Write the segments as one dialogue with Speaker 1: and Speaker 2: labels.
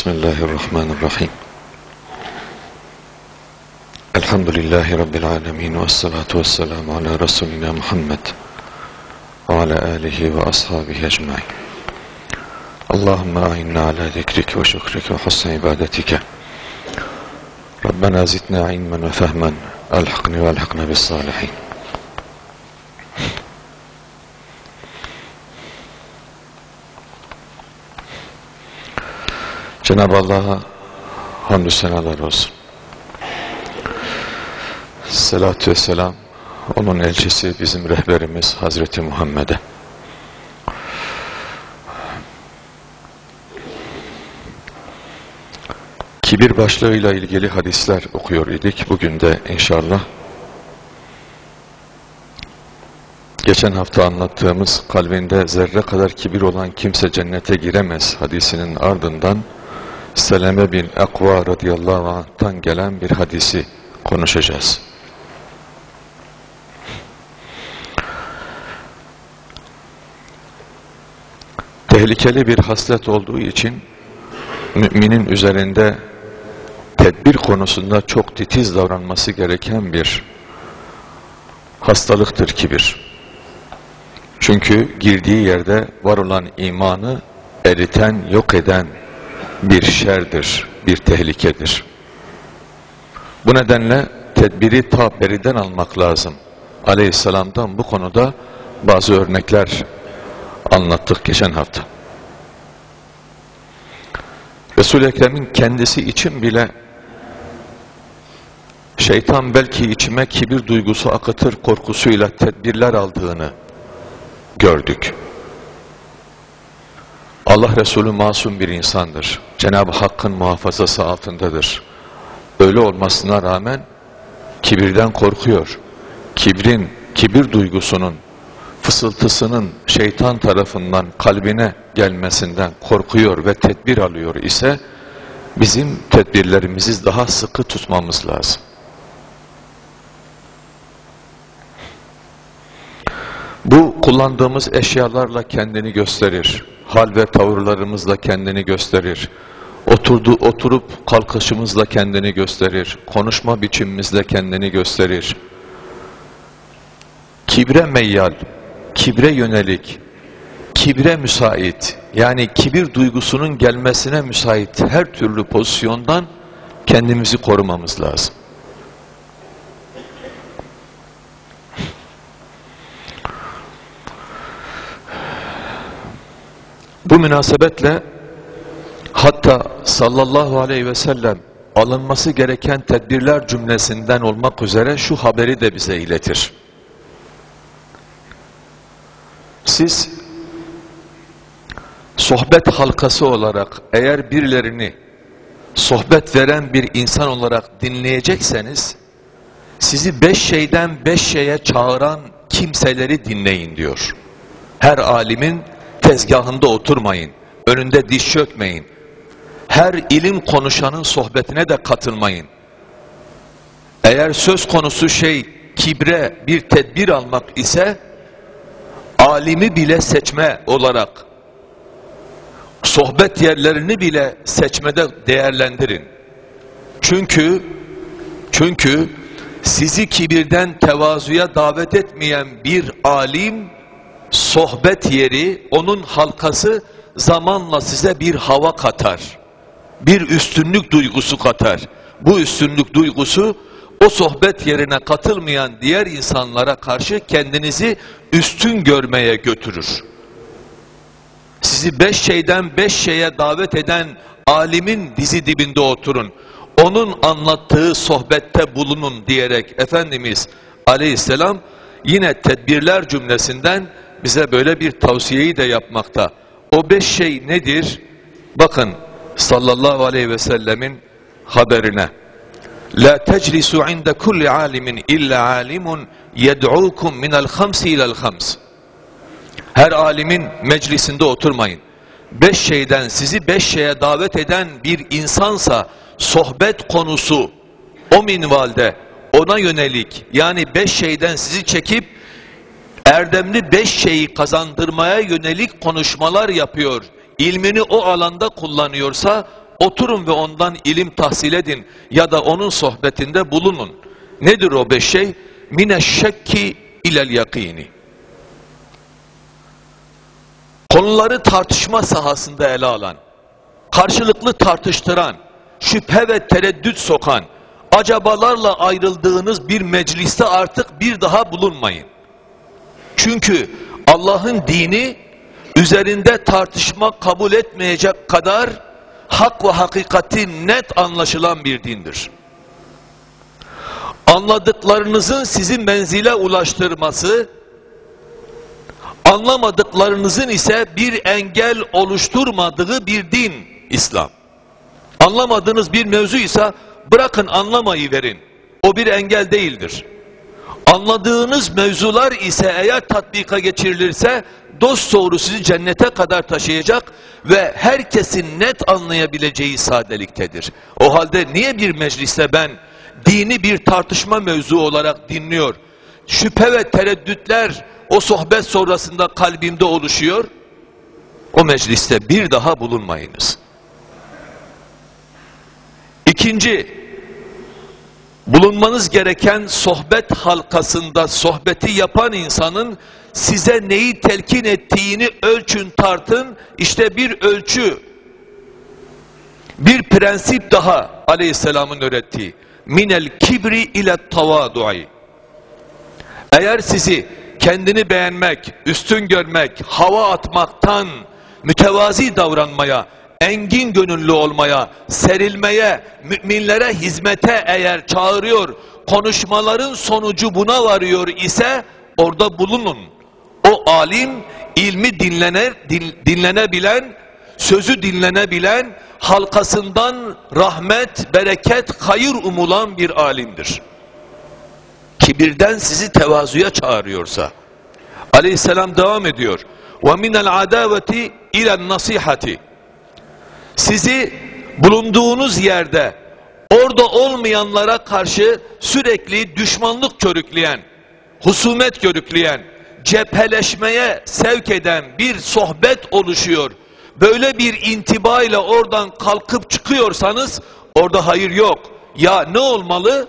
Speaker 1: بسم الله الرحمن الرحيم. الحمد لله رب العالمين والصلاة والسلام على رسولنا محمد وعلى آله وأصحابه أجمعين. اللهم أعنا على ذكرك وشكرك وحسن عبادتك. ربنا زدنا علما وفهما ألحقني وألحقنا بالصالحين. Cenab-ı Allah'a hamdü senalar olsun. Selatü ve selam onun elçisi bizim rehberimiz Hazreti Muhammed'e. Kibir başlığıyla ilgili hadisler okuyor idik. Bugün de inşallah geçen hafta anlattığımız kalbinde zerre kadar kibir olan kimse cennete giremez hadisinin ardından Seleme bin Ekva radıyallahu anh'tan gelen bir hadisi konuşacağız. Tehlikeli bir haslet olduğu için müminin üzerinde tedbir konusunda çok titiz davranması gereken bir hastalıktır kibir. Çünkü girdiği yerde var olan imanı eriten, yok eden bir şerdir, bir tehlikedir. Bu nedenle tedbiri ta beriden almak lazım. Aleyhisselam'dan bu konuda bazı örnekler anlattık geçen hafta. Resul-i Ekrem'in kendisi için bile şeytan belki içime kibir duygusu akıtır korkusuyla tedbirler aldığını gördük. Allah Resulü masum bir insandır. Cenab-ı Hakk'ın muhafazası altındadır. Öyle olmasına rağmen kibirden korkuyor. Kibrin, kibir duygusunun, fısıltısının şeytan tarafından kalbine gelmesinden korkuyor ve tedbir alıyor ise bizim tedbirlerimizi daha sıkı tutmamız lazım. Bu kullandığımız eşyalarla kendini gösterir. Hal ve tavırlarımızla kendini gösterir. Oturdu, oturup kalkışımızla kendini gösterir. Konuşma biçimimizle kendini gösterir. Kibre meyyal, kibre yönelik, kibre müsait, yani kibir duygusunun gelmesine müsait her türlü pozisyondan kendimizi korumamız lazım. Bu münasebetle hatta sallallahu aleyhi ve sellem alınması gereken tedbirler cümlesinden olmak üzere şu haberi de bize iletir. Siz sohbet halkası olarak eğer birilerini sohbet veren bir insan olarak dinleyecekseniz sizi beş şeyden beş şeye çağıran kimseleri dinleyin diyor. Her alimin tezgahında oturmayın, önünde diş çökmeyin. Her ilim konuşanın sohbetine de katılmayın. Eğer söz konusu şey kibre bir tedbir almak ise alimi bile seçme olarak sohbet yerlerini bile seçmede değerlendirin. Çünkü çünkü sizi kibirden tevazuya davet etmeyen bir alim sohbet yeri, onun halkası zamanla size bir hava katar. Bir üstünlük duygusu katar. Bu üstünlük duygusu o sohbet yerine katılmayan diğer insanlara karşı kendinizi üstün görmeye götürür. Sizi beş şeyden beş şeye davet eden alimin dizi dibinde oturun. Onun anlattığı sohbette bulunun diyerek Efendimiz aleyhisselam yine tedbirler cümlesinden bize böyle bir tavsiyeyi de yapmakta. O beş şey nedir? Bakın sallallahu aleyhi ve sellemin haberine. La teclisu inde kulli alimin illa alimun yed'ukum minel hamsi ilel hams. Her alimin meclisinde oturmayın. Beş şeyden sizi beş şeye davet eden bir insansa sohbet konusu o minvalde ona yönelik yani beş şeyden sizi çekip erdemli beş şeyi kazandırmaya yönelik konuşmalar yapıyor, ilmini o alanda kullanıyorsa oturun ve ondan ilim tahsil edin ya da onun sohbetinde bulunun. Nedir o beş şey? Mine şekki ilel yakini. Konuları tartışma sahasında ele alan, karşılıklı tartıştıran, şüphe ve tereddüt sokan, acabalarla ayrıldığınız bir mecliste artık bir daha bulunmayın. Çünkü Allah'ın dini üzerinde tartışma kabul etmeyecek kadar hak ve hakikati net anlaşılan bir dindir. Anladıklarınızın sizi menzile ulaştırması, anlamadıklarınızın ise bir engel oluşturmadığı bir din İslam. Anlamadığınız bir mevzu ise bırakın anlamayı verin. O bir engel değildir. Anladığınız mevzular ise eğer tatbika geçirilirse dost doğru sizi cennete kadar taşıyacak ve herkesin net anlayabileceği sadeliktedir. O halde niye bir mecliste ben dini bir tartışma mevzu olarak dinliyor, şüphe ve tereddütler o sohbet sonrasında kalbimde oluşuyor, o mecliste bir daha bulunmayınız. İkinci, bulunmanız gereken sohbet halkasında sohbeti yapan insanın size neyi telkin ettiğini ölçün tartın. İşte bir ölçü, bir prensip daha aleyhisselamın öğrettiği. Minel kibri ile tavadu'i. Eğer sizi kendini beğenmek, üstün görmek, hava atmaktan mütevazi davranmaya, engin gönüllü olmaya, serilmeye, müminlere hizmete eğer çağırıyor, konuşmaların sonucu buna varıyor ise orada bulunun. O alim ilmi dinlener, din, dinlenebilen, sözü dinlenebilen, halkasından rahmet, bereket, hayır umulan bir alimdir. Kibirden sizi tevazuya çağırıyorsa. Aleyhisselam devam ediyor. وَمِنَ الْعَدَاوَةِ اِلَى النَّصِيحَةِ sizi bulunduğunuz yerde orada olmayanlara karşı sürekli düşmanlık körükleyen, husumet körükleyen, cepheleşmeye sevk eden bir sohbet oluşuyor. Böyle bir intibayla oradan kalkıp çıkıyorsanız orada hayır yok. Ya ne olmalı?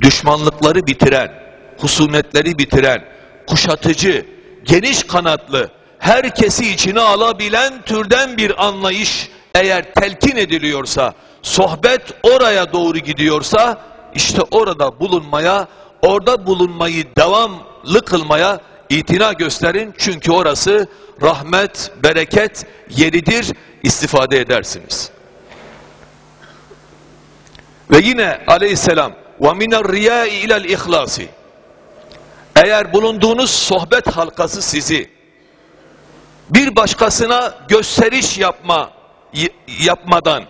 Speaker 1: Düşmanlıkları bitiren, husumetleri bitiren, kuşatıcı, geniş kanatlı, herkesi içine alabilen türden bir anlayış eğer telkin ediliyorsa, sohbet oraya doğru gidiyorsa, işte orada bulunmaya, orada bulunmayı devamlı kılmaya itina gösterin. Çünkü orası rahmet, bereket yeridir, istifade edersiniz. Ve yine aleyhisselam وَمِنَ الرِّيَاءِ اِلَى الْاِخْلَاسِ Eğer bulunduğunuz sohbet halkası sizi bir başkasına gösteriş yapma yapmadan,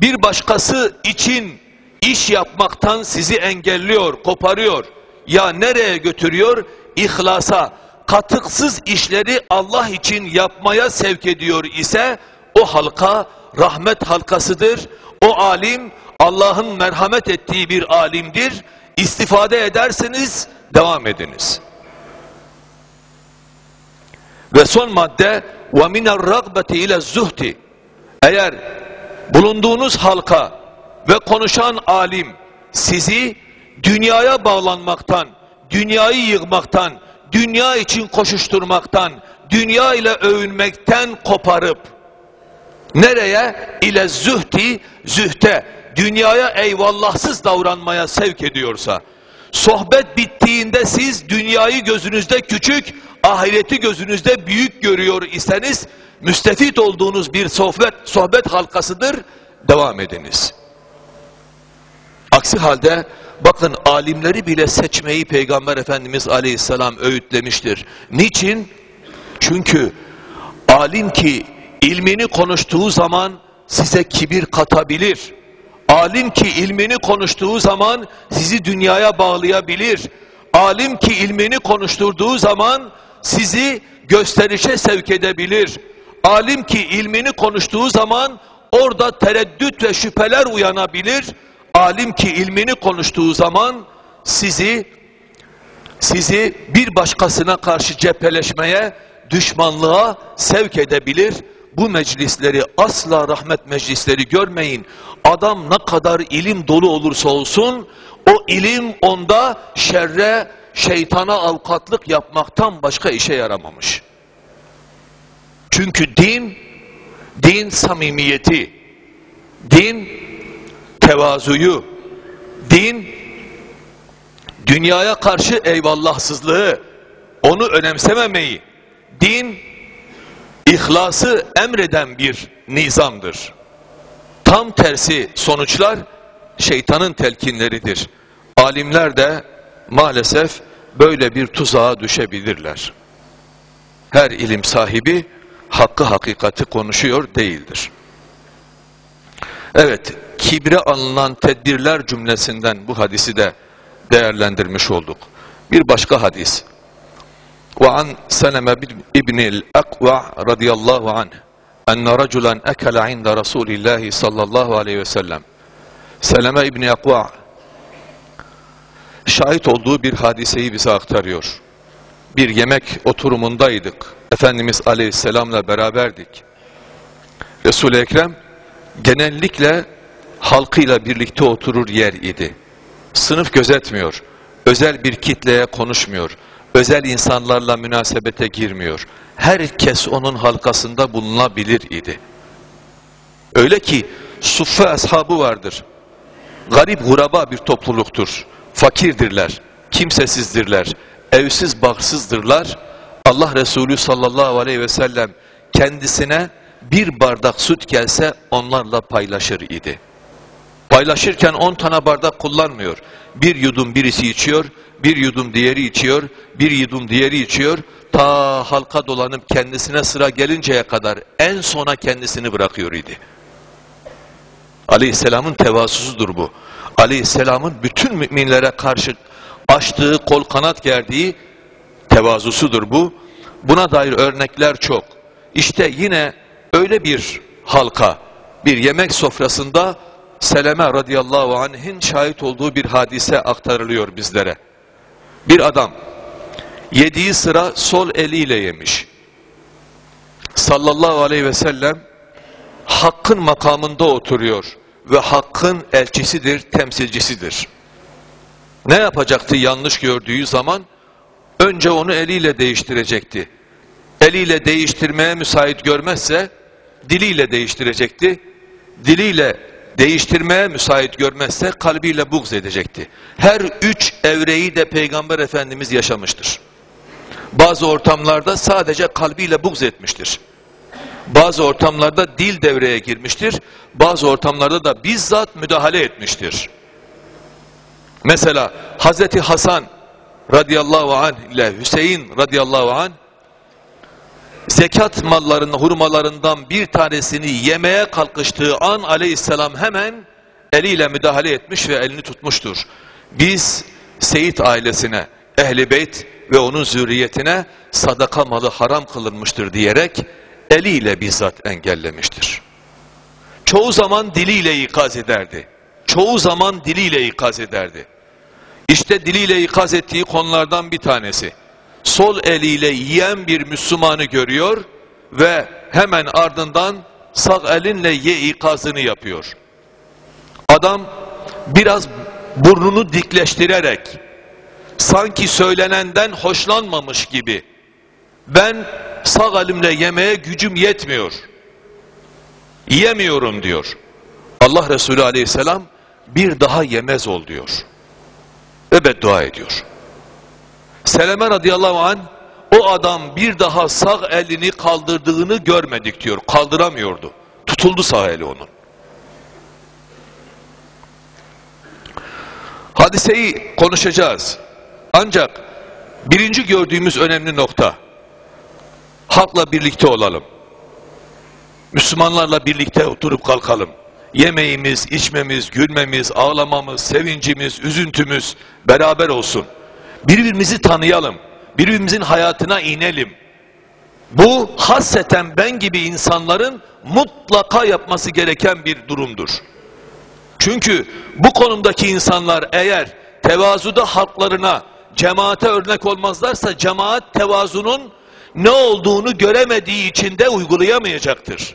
Speaker 1: bir başkası için iş yapmaktan sizi engelliyor, koparıyor. Ya nereye götürüyor? İhlasa, katıksız işleri Allah için yapmaya sevk ediyor ise o halka rahmet halkasıdır. O alim Allah'ın merhamet ettiği bir alimdir. İstifade ederseniz devam ediniz. Ve son madde وَمِنَ الرَّغْبَةِ اِلَى الزُّهْتِ Eğer bulunduğunuz halka ve konuşan alim sizi dünyaya bağlanmaktan, dünyayı yığmaktan, dünya için koşuşturmaktan, dünya ile övünmekten koparıp nereye? ile zühti, zühte, dünyaya eyvallahsız davranmaya sevk ediyorsa, sohbet bittiğinde siz dünyayı gözünüzde küçük, ahireti gözünüzde büyük görüyor iseniz, müstefit olduğunuz bir sohbet, sohbet halkasıdır, devam ediniz. Aksi halde, bakın alimleri bile seçmeyi Peygamber Efendimiz Aleyhisselam öğütlemiştir. Niçin? Çünkü alim ki ilmini konuştuğu zaman size kibir katabilir. Alim ki ilmini konuştuğu zaman sizi dünyaya bağlayabilir. Alim ki ilmini konuşturduğu zaman sizi gösterişe sevk edebilir. Alim ki ilmini konuştuğu zaman orada tereddüt ve şüpheler uyanabilir. Alim ki ilmini konuştuğu zaman sizi sizi bir başkasına karşı cepheleşmeye, düşmanlığa sevk edebilir. Bu meclisleri asla rahmet meclisleri görmeyin. Adam ne kadar ilim dolu olursa olsun o ilim onda şerre, şeytana avukatlık yapmaktan başka işe yaramamış. Çünkü din, din samimiyeti, din tevazuyu, din dünyaya karşı eyvallahsızlığı, onu önemsememeyi, din ihlası emreden bir nizamdır. Tam tersi sonuçlar şeytanın telkinleridir. Alimler de maalesef böyle bir tuzağa düşebilirler. Her ilim sahibi hakkı hakikati konuşuyor değildir. Evet, kibre alınan tedbirler cümlesinden bu hadisi de değerlendirmiş olduk. Bir başka hadis. وعن سلمة بن الأقوع رضي الله عنه أن رجلا أكل عند رسول الله صلى الله عليه وسلم Seleme İbni Akva şahit olduğu bir hadiseyi bize aktarıyor. Bir yemek oturumundaydık. Efendimiz Aleyhisselam'la beraberdik. Resul-i Ekrem genellikle halkıyla birlikte oturur yer idi. Sınıf gözetmiyor. Özel bir kitleye konuşmuyor. Özel insanlarla münasebete girmiyor. Herkes onun halkasında bulunabilir idi. Öyle ki suffe ashabı vardır. Garip guraba bir topluluktur. Fakirdirler, kimsesizdirler, evsiz baksızdırlar. Allah Resulü sallallahu aleyhi ve sellem kendisine bir bardak süt gelse onlarla paylaşır idi. Paylaşırken on tane bardak kullanmıyor. Bir yudum birisi içiyor, bir yudum diğeri içiyor, bir yudum diğeri içiyor. Ta halka dolanıp kendisine sıra gelinceye kadar en sona kendisini bırakıyor idi. Aleyhisselamın tevazusudur bu. Aleyhisselamın bütün müminlere karşı açtığı kol kanat gerdiği tevazusudur bu. Buna dair örnekler çok. İşte yine öyle bir halka, bir yemek sofrasında Seleme radıyallahu anh'in şahit olduğu bir hadise aktarılıyor bizlere. Bir adam yediği sıra sol eliyle yemiş. Sallallahu aleyhi ve sellem hakkın makamında oturuyor ve hakkın elçisidir, temsilcisidir. Ne yapacaktı yanlış gördüğü zaman? Önce onu eliyle değiştirecekti. Eliyle değiştirmeye müsait görmezse diliyle değiştirecekti. Diliyle değiştirmeye müsait görmezse kalbiyle buğz edecekti. Her üç evreyi de Peygamber Efendimiz yaşamıştır. Bazı ortamlarda sadece kalbiyle buğz etmiştir. Bazı ortamlarda dil devreye girmiştir. Bazı ortamlarda da bizzat müdahale etmiştir. Mesela Hazreti Hasan radıyallahu anh ile Hüseyin radıyallahu anh zekat mallarının hurmalarından bir tanesini yemeye kalkıştığı an aleyhisselam hemen eliyle müdahale etmiş ve elini tutmuştur. Biz Seyit ailesine, ehli beyt ve onun zürriyetine sadaka malı haram kılınmıştır diyerek eliyle bizzat engellemiştir. Çoğu zaman diliyle ikaz ederdi. Çoğu zaman diliyle ikaz ederdi. İşte diliyle ikaz ettiği konulardan bir tanesi sol eliyle yiyen bir Müslümanı görüyor ve hemen ardından sağ elinle ye ikazını yapıyor. Adam biraz burnunu dikleştirerek sanki söylenenden hoşlanmamış gibi ben sağ elimle yemeye gücüm yetmiyor. Yiyemiyorum diyor. Allah Resulü aleyhisselam bir daha yemez ol diyor. Ve beddua ediyor. Seleme radıyallahu an o adam bir daha sağ elini kaldırdığını görmedik diyor. Kaldıramıyordu. Tutuldu sağ eli onun. Hadiseyi konuşacağız. Ancak birinci gördüğümüz önemli nokta halkla birlikte olalım. Müslümanlarla birlikte oturup kalkalım. Yemeğimiz, içmemiz, gülmemiz, ağlamamız, sevincimiz, üzüntümüz beraber olsun. Birbirimizi tanıyalım. Birbirimizin hayatına inelim. Bu hasreten ben gibi insanların mutlaka yapması gereken bir durumdur. Çünkü bu konumdaki insanlar eğer tevazuda halklarına, cemaate örnek olmazlarsa cemaat tevazunun ne olduğunu göremediği için de uygulayamayacaktır.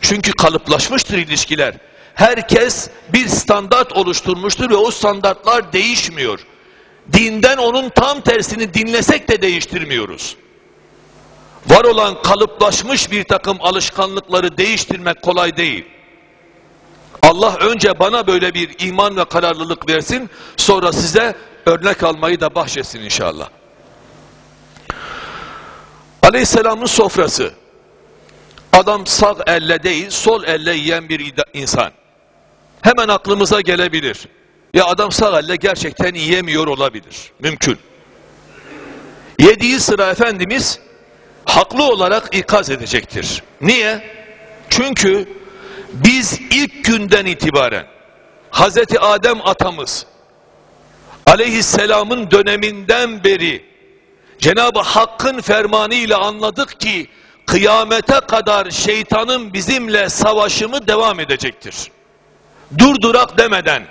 Speaker 1: Çünkü kalıplaşmıştır ilişkiler. Herkes bir standart oluşturmuştur ve o standartlar değişmiyor. Dinden onun tam tersini dinlesek de değiştirmiyoruz. Var olan kalıplaşmış bir takım alışkanlıkları değiştirmek kolay değil. Allah önce bana böyle bir iman ve kararlılık versin, sonra size örnek almayı da bahşetsin inşallah. Aleyhisselamın sofrası. Adam sağ elle değil, sol elle yiyen bir insan. Hemen aklımıza gelebilir. Ya adam sağ elle gerçekten yiyemiyor olabilir. Mümkün. Yediği sıra Efendimiz haklı olarak ikaz edecektir. Niye? Çünkü biz ilk günden itibaren Hazreti Adem atamız aleyhisselamın döneminden beri Cenab-ı Hakk'ın fermanı ile anladık ki kıyamete kadar şeytanın bizimle savaşımı devam edecektir. Durdurak demeden,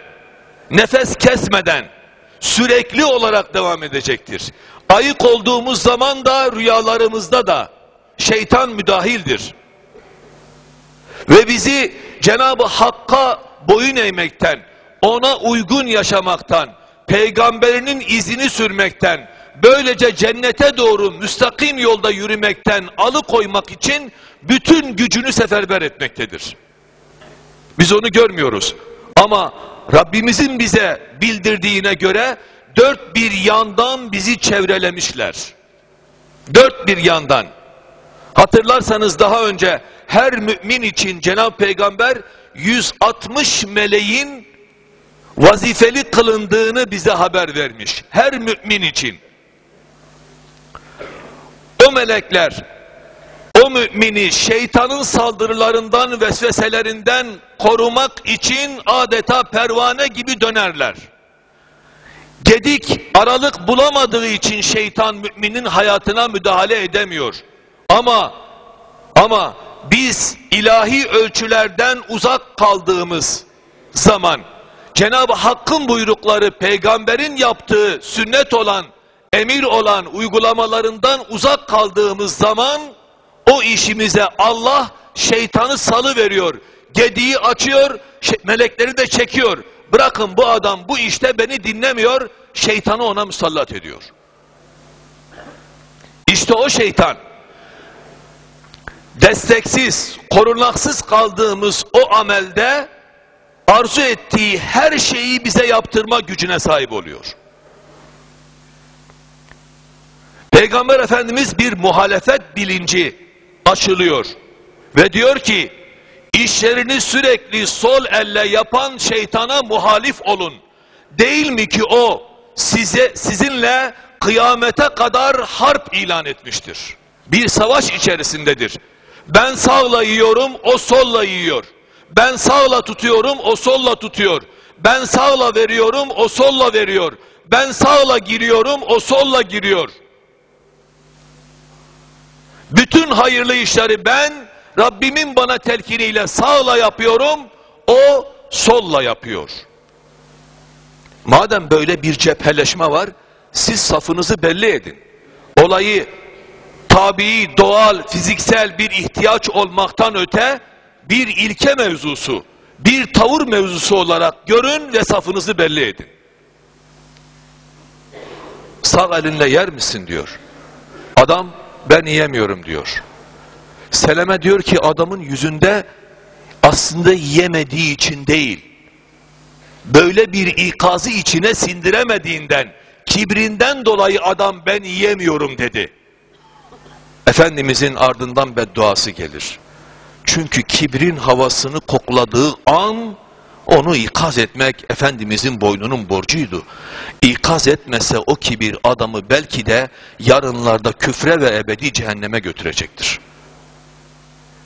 Speaker 1: nefes kesmeden, sürekli olarak devam edecektir. Ayık olduğumuz zaman da rüyalarımızda da şeytan müdahildir. Ve bizi Cenab-ı Hakk'a boyun eğmekten, ona uygun yaşamaktan, peygamberinin izini sürmekten, böylece cennete doğru müstakim yolda yürümekten alıkoymak için bütün gücünü seferber etmektedir. Biz onu görmüyoruz. Ama Rabbimizin bize bildirdiğine göre dört bir yandan bizi çevrelemişler. Dört bir yandan. Hatırlarsanız daha önce her mümin için Cenab-ı Peygamber 160 meleğin vazifeli kılındığını bize haber vermiş. Her mümin için. O melekler o mümini şeytanın saldırılarından, vesveselerinden korumak için adeta pervane gibi dönerler. Gedik aralık bulamadığı için şeytan müminin hayatına müdahale edemiyor. Ama ama biz ilahi ölçülerden uzak kaldığımız zaman Cenab-ı Hakk'ın buyrukları peygamberin yaptığı sünnet olan, emir olan uygulamalarından uzak kaldığımız zaman o işimize Allah şeytanı salı veriyor. Gediği açıyor, melekleri de çekiyor. Bırakın bu adam bu işte beni dinlemiyor, şeytanı ona musallat ediyor. İşte o şeytan desteksiz, korunaksız kaldığımız o amelde arzu ettiği her şeyi bize yaptırma gücüne sahip oluyor. Peygamber Efendimiz bir muhalefet bilinci aşılıyor ve diyor ki işlerini sürekli sol elle yapan şeytana muhalif olun. Değil mi ki o size sizinle kıyamete kadar harp ilan etmiştir. Bir savaş içerisindedir. Ben sağla yiyorum, o solla yiyor. Ben sağla tutuyorum, o solla tutuyor. Ben sağla veriyorum, o solla veriyor. Ben sağla giriyorum, o solla giriyor. Bütün hayırlı işleri ben Rabbimin bana telkiniyle sağla yapıyorum, o solla yapıyor. Madem böyle bir cepheleşme var, siz safınızı belli edin. Olayı tabii, doğal, fiziksel bir ihtiyaç olmaktan öte bir ilke mevzusu, bir tavır mevzusu olarak görün ve safınızı belli edin. Sağ elinle yer misin diyor. Adam ben yiyemiyorum diyor. Seleme diyor ki adamın yüzünde aslında yiyemediği için değil, böyle bir ikazı içine sindiremediğinden, kibrinden dolayı adam ben yiyemiyorum dedi. Efendimizin ardından bedduası gelir. Çünkü kibrin havasını kokladığı an onu ikaz etmek Efendimizin boynunun borcuydu. İkaz etmese o kibir adamı belki de yarınlarda küfre ve ebedi cehenneme götürecektir.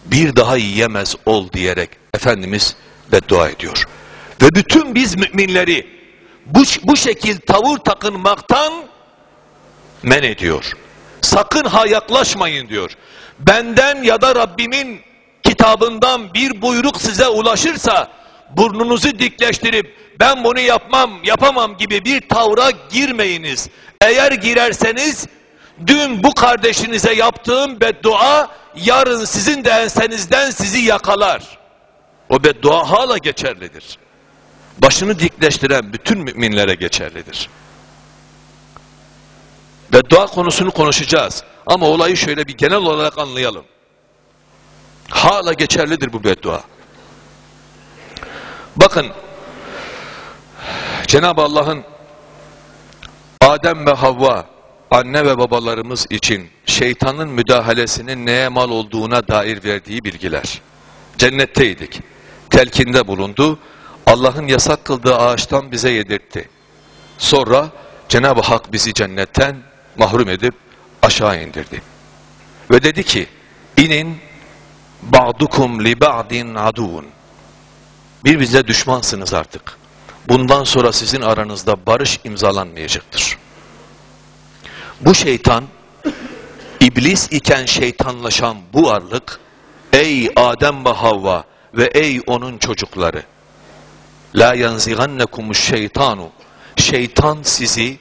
Speaker 1: Bir daha yiyemez ol diyerek Efendimiz beddua ediyor. Ve bütün biz müminleri bu, bu şekil tavır takınmaktan men ediyor. Sakın ha yaklaşmayın diyor. Benden ya da Rabbimin kitabından bir buyruk size ulaşırsa burnunuzu dikleştirip ben bunu yapmam, yapamam gibi bir tavra girmeyiniz. Eğer girerseniz Dün bu kardeşinize yaptığım beddua yarın sizin de ensenizden sizi yakalar. O beddua hala geçerlidir. Başını dikleştiren bütün müminlere geçerlidir. Beddua konusunu konuşacağız. Ama olayı şöyle bir genel olarak anlayalım. Hala geçerlidir bu beddua. Bakın Cenab-ı Allah'ın Adem ve Havva anne ve babalarımız için şeytanın müdahalesinin neye mal olduğuna dair verdiği bilgiler. Cennetteydik. Telkinde bulundu. Allah'ın yasak kıldığı ağaçtan bize yedirtti. Sonra Cenab-ı Hak bizi cennetten mahrum edip aşağı indirdi. Ve dedi ki, inin ba'dukum li ba'din aduvun. Birbirinize düşmansınız artık. Bundan sonra sizin aranızda barış imzalanmayacaktır. Bu şeytan, iblis iken şeytanlaşan bu varlık, ey Adem ve Havva ve ey onun çocukları, la yanzigannekumus şeytanu, şeytan sizi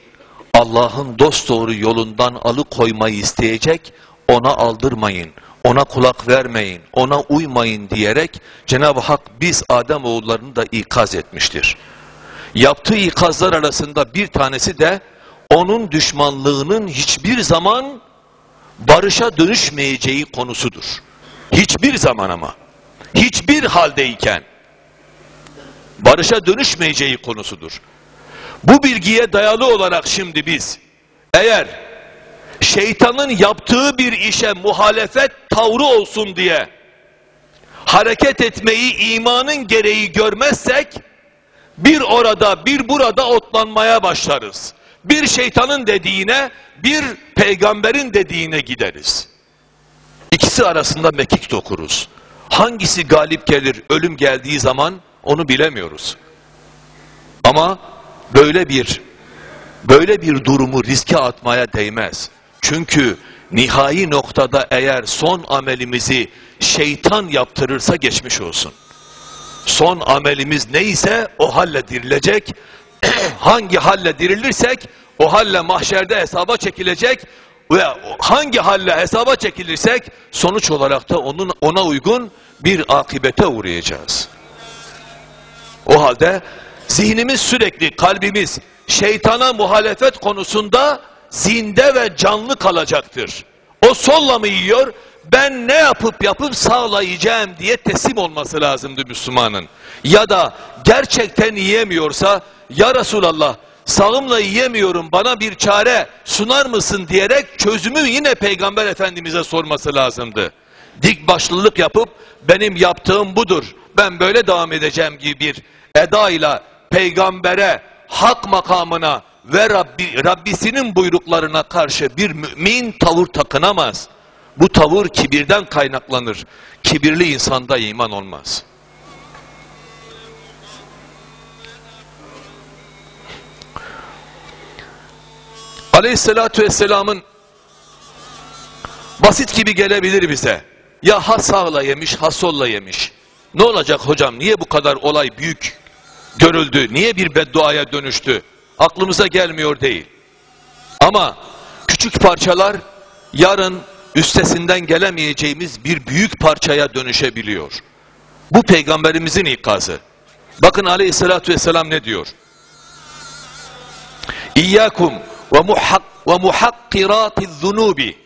Speaker 1: Allah'ın dosdoğru yolundan alıkoymayı isteyecek, ona aldırmayın, ona kulak vermeyin, ona uymayın diyerek Cenab-ı Hak biz Adem oğullarını da ikaz etmiştir. Yaptığı ikazlar arasında bir tanesi de onun düşmanlığının hiçbir zaman barışa dönüşmeyeceği konusudur. Hiçbir zaman ama, hiçbir haldeyken barışa dönüşmeyeceği konusudur. Bu bilgiye dayalı olarak şimdi biz eğer şeytanın yaptığı bir işe muhalefet tavrı olsun diye hareket etmeyi imanın gereği görmezsek bir orada bir burada otlanmaya başlarız. Bir şeytanın dediğine bir peygamberin dediğine gideriz. İkisi arasında mekik dokuruz. Hangisi galip gelir ölüm geldiği zaman onu bilemiyoruz. Ama böyle bir böyle bir durumu riske atmaya değmez. Çünkü nihai noktada eğer son amelimizi şeytan yaptırırsa geçmiş olsun. Son amelimiz neyse o halle dirilecek. hangi halle dirilirsek o halle mahşerde hesaba çekilecek ve hangi halle hesaba çekilirsek sonuç olarak da onun ona uygun bir akibete uğrayacağız. O halde zihnimiz sürekli kalbimiz şeytana muhalefet konusunda zinde ve canlı kalacaktır. O solla mı yiyor? Ben ne yapıp yapıp sağlayacağım diye teslim olması lazımdı Müslümanın. Ya da gerçekten yiyemiyorsa ya Resulallah sağımla yiyemiyorum bana bir çare sunar mısın diyerek çözümü yine Peygamber Efendimiz'e sorması lazımdı. Dik başlılık yapıp benim yaptığım budur ben böyle devam edeceğim gibi bir edayla peygambere hak makamına ve Rabbi, Rabbisinin buyruklarına karşı bir mümin tavır takınamaz. Bu tavır kibirden kaynaklanır. Kibirli insanda iman olmaz. Aleyhissalatü vesselamın basit gibi gelebilir bize. Ya ha sağla yemiş ha solla yemiş. Ne olacak hocam niye bu kadar olay büyük görüldü? Niye bir bedduaya dönüştü? Aklımıza gelmiyor değil. Ama küçük parçalar yarın üstesinden gelemeyeceğimiz bir büyük parçaya dönüşebiliyor. Bu peygamberimizin ikazı. Bakın aleyhissalatü vesselam ne diyor? İyyâkum ve muhak ve muhakkirâtiz zunubi.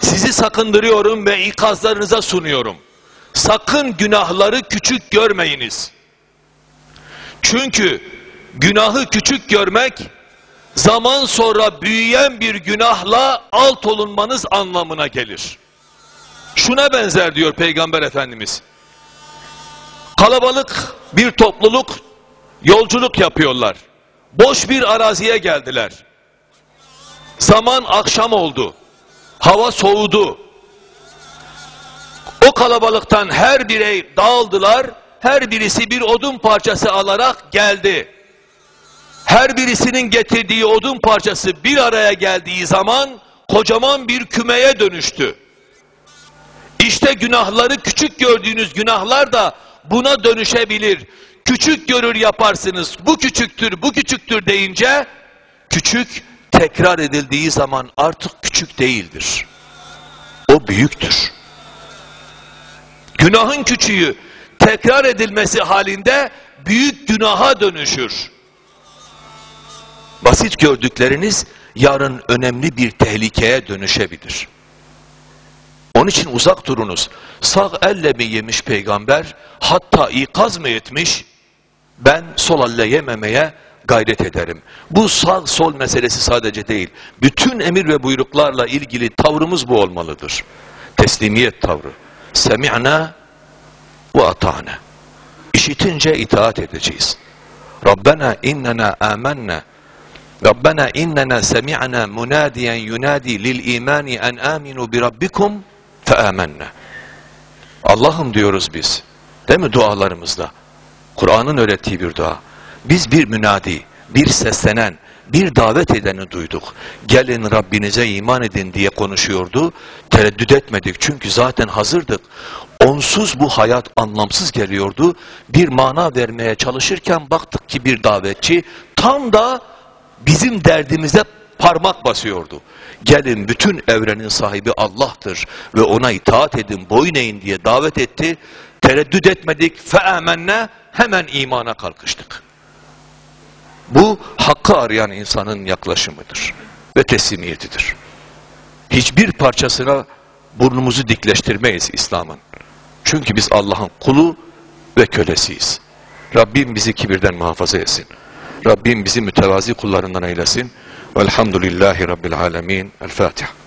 Speaker 1: Sizi sakındırıyorum ve ikazlarınıza sunuyorum. Sakın günahları küçük görmeyiniz. Çünkü günahı küçük görmek zaman sonra büyüyen bir günahla alt olunmanız anlamına gelir. Şuna benzer diyor Peygamber Efendimiz. Kalabalık bir topluluk yolculuk yapıyorlar. Boş bir araziye geldiler. Zaman akşam oldu. Hava soğudu. O kalabalıktan her birey dağıldılar. Her birisi bir odun parçası alarak geldi. Her birisinin getirdiği odun parçası bir araya geldiği zaman kocaman bir kümeye dönüştü. İşte günahları küçük gördüğünüz günahlar da buna dönüşebilir. Küçük görür yaparsınız. Bu küçüktür, bu küçüktür deyince küçük tekrar edildiği zaman artık küçük değildir. O büyüktür. Günahın küçüğü tekrar edilmesi halinde büyük günaha dönüşür. Basit gördükleriniz yarın önemli bir tehlikeye dönüşebilir. Onun için uzak durunuz. Sağ elle mi yemiş peygamber? Hatta ikaz mı etmiş? Ben sol elle yememeye gayret ederim. Bu sağ sol meselesi sadece değil. Bütün emir ve buyruklarla ilgili tavrımız bu olmalıdır. Teslimiyet tavrı. Semi'na ve ata'na. İşitince itaat edeceğiz. Rabbena innena amennâ Rabbena innena semi'na munadiyen yunadi lil imani en aminu bi rabbikum fe. Allah'ım diyoruz biz. Değil mi dualarımızda? Kur'an'ın öğrettiği bir dua. Biz bir münadi, bir seslenen, bir davet edeni duyduk. Gelin Rabbinize iman edin diye konuşuyordu. Tereddüt etmedik çünkü zaten hazırdık. Onsuz bu hayat anlamsız geliyordu. Bir mana vermeye çalışırken baktık ki bir davetçi tam da bizim derdimize parmak basıyordu. Gelin bütün evrenin sahibi Allah'tır ve ona itaat edin, boyun eğin diye davet etti. Tereddüt etmedik, fe'amenne hemen imana kalkıştık. Bu hakkı arayan insanın yaklaşımıdır ve teslimiyetidir. Hiçbir parçasına burnumuzu dikleştirmeyiz İslam'ın. Çünkü biz Allah'ın kulu ve kölesiyiz. Rabbim bizi kibirden muhafaza etsin. Rabbim bizi mütevazi kullarından eylesin. Velhamdülillahi Rabbil alemin. El Fatiha.